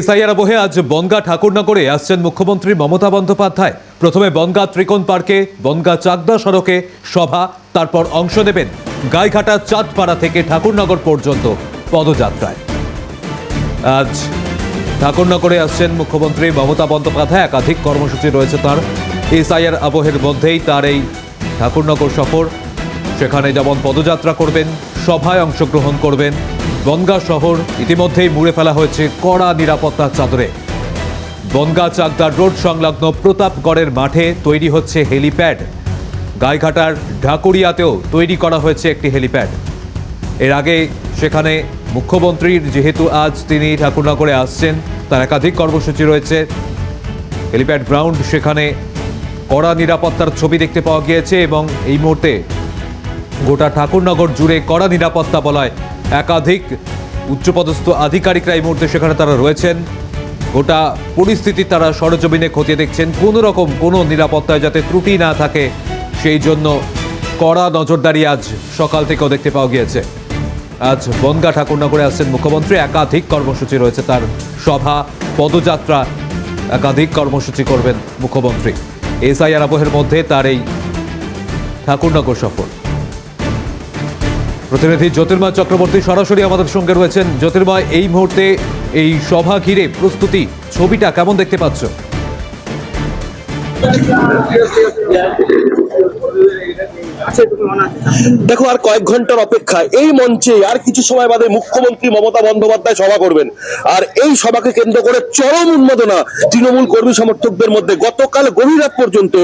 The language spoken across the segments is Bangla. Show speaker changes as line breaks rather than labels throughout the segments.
এসআইআর আবহে আজ বনগা ঠাকুরনগরে আসছেন মুখ্যমন্ত্রী মমতা বন্দ্যোপাধ্যায়। প্রথমে বনগা ত্রিকোণ পার্কে, বনগা চাকদা সড়কে সভা, তারপর অংশ নেবেন গাইঘাটা চাঁদপাড়া থেকে ঠাকুরনগর পর্যন্ত পদযাত্রায়। আজ ঠাকুরনগরে আসছেন মুখ্যমন্ত্রী মমতা বন্দ্যোপাধ্যায়। একাধিক কর্মসূচি রয়েছে তার। এসআইআর আবহের মধ্যেই তার এই ঠাকুরনগর সফর। সেখানে যেমন পদযাত্রা করবেন, সভায় অংশগ্রহণ করবেন, বনগা শহর ইতিমধ্যেই মুড়ে ফেলা হয়েছে কড়া নিরাপত্তার চাদরে। বনগা চাকদার রোড সংলগ্ন প্রতাপগড়ের মাঠে তৈরি হচ্ছে হেলিপ্যাড। গাইঘাটার ঢাকুরিয়াতেও তৈরি করা হয়েছে একটি হেলিপ্যাড। এর আগে সেখানে মুখ্যমন্ত্রীর যেহেতু আজ তিনি ঠাকুরনগরে আসছেন, তার একাধিক কর্মসূচি রয়েছে। হেলিপ্যাড গ্রাউন্ড সেখানে কড়া নিরাপত্তার ছবি দেখতে পাওয়া গিয়েছে এবং এই মুহূর্তে গোটা ঠাকুরনগর জুড়ে কড়া নিরাপত্তা বলায়। একাধিক উচ্চপদস্থ আধিকারিকরা এই মুহূর্তে সেখানে তারা রয়েছেন। গোটা পরিস্থিতি তারা সরজমিনে খতিয়ে দেখছেন। কোনো রকম কোনো নিরাপত্তায় যাতে ত্রুটি না থাকে, সেই জন্য কড়া নজরদারি আজ সকাল থেকেও দেখতে পাওয়া গিয়েছে। আজ বনগা ঠাকুরনগরে আসছেন মুখ্যমন্ত্রী। একাধিক কর্মসূচি রয়েছে তার সভা, পদযাত্রা। একাধিক কর্মসূচি করবেন মুখ্যমন্ত্রী। এসআইআর আবহের মধ্যে তার এই ঠাকুরনগর সফর। প্রতিনিধি জ্যোতির্ময় চক্রবর্তী সরাসরি আমাদের সঙ্গে রয়েছেন। জ্যোতির্ময় এই মুহূর্তে এই সভা ঘিরে প্রস্তুতি, ছবিটা কেমন দেখতে পাচ্ছ?
দেখো, আর কয়েক ঘণ্টার অপেক্ষা। এই মঞ্চে আর কিছু সময় বাদে মুখ্যমন্ত্রী মমতা বন্দ্যোপাধ্যায় সভা করবেন। আর এই সভাকে কেন্দ্র করে চরম উন্মাদনা তৃণমূল কর্মী সমর্থকদের মধ্যে। গতকাল গভীর পর্যন্ত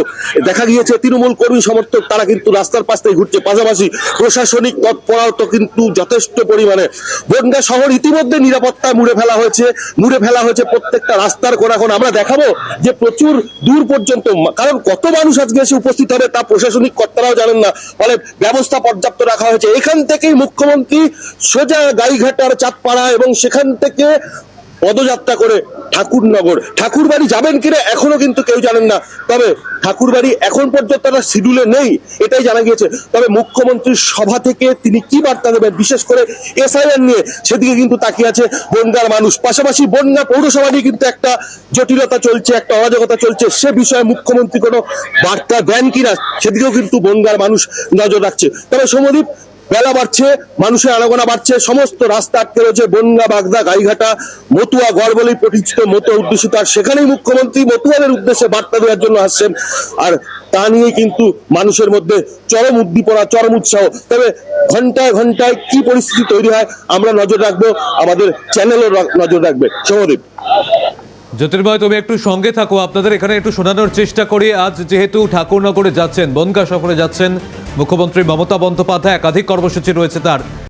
দেখা গিয়েছে, তৃণমূল কর্মী সমর্থক তারা কিন্তু রাস্তার পাশ থেকে ঘুরছে। পাশাপাশি প্রশাসনিক তৎপরতা কিন্তু যথেষ্ট পরিমাণে। বনগা শহর ইতিমধ্যে নিরাপত্তা মুড়ে ফেলা হয়েছে, মুড়ে ফেলা হয়েছে প্রত্যেকটা রাস্তার কোনাখন আমরা দেখাবো যে প্রচুর দূর পর্যন্ত, কারণ কত মানুষ আজকে এসে উপস্থিত হবে তা প্রশাসনিক কর্তারাও জানেন না। ফলে ব্যবস্থা পর্যাপ্ত রাখা হয়েছে। এখান থেকেই মুখ্যমন্ত্রী সোজা গাইঘাটার চাঁদপাড়া এবং সেখান থেকে পদযাত্রা করে ঠাকুরনগর। ঠাকুরবাড়ি যাবেন কিনা এখনও কিন্তু কেউ জানেন না। তবে ঠাকুরবাড়ি এখন পর্যন্ত তারা শিডিউলে নেই, এটাই জানা গিয়েছে। তবে মুখ্যমন্ত্রীর সভা থেকে তিনি কি বার্তা দেবেন? বিশেষ করে এসআইআর নিয়ে সেদিকে কিন্তু তাকিয়ে আছে বনগার মানুষ। পাশাপাশি বনগা পৌরসভা নিয়ে কিন্তু একটা জটিলতা চলছে, একটা অরাজকতা চলছে। সে বিষয়ে মুখ্যমন্ত্রী কোনো বার্তা দেন কিনা, সেদিকেও কিন্তু বনগার মানুষ নজর রাখছে। তবে সমদীপ বেলা বাড়ছে, মানুষের আনাগোনা বাড়ছে, সমস্ত রাস্তা আটকে রয়েছে, বনগা, বাগদা, গাইঘাটা, মতুয়া গড় বলেই প্রতিষ্ঠিত, মতুয়া উদ্দেশিত, আর সেখানেই মুখ্যমন্ত্রী মতুয়াদের উদ্দেশ্যে বার্তা দেওয়ার জন্য আসছেন। আর তা নিয়ে কিন্তু মানুষের মধ্যে চরম উদ্দীপনা, চরম উৎসাহ। তবে ঘন্টায় ঘন্টায় কি পরিস্থিতি তৈরি হয়, আমরা নজর রাখব। আমাদের চ্যানেলও নজর রাখবে। সমদীপ
জ্যোতির্ময় তুমি একটু সঙ্গে থাকো। আপনাদের এখানে একটু শোনানোর চেষ্টা করি। আজ যেহেতু ঠাকুরনগরে যাচ্ছেন, বনগা সফরে যাচ্ছেন মুখ্যমন্ত্রী মমতা বন্দ্যোপাধ্যায়, একাধিক কর্মসূচি রয়েছে তার।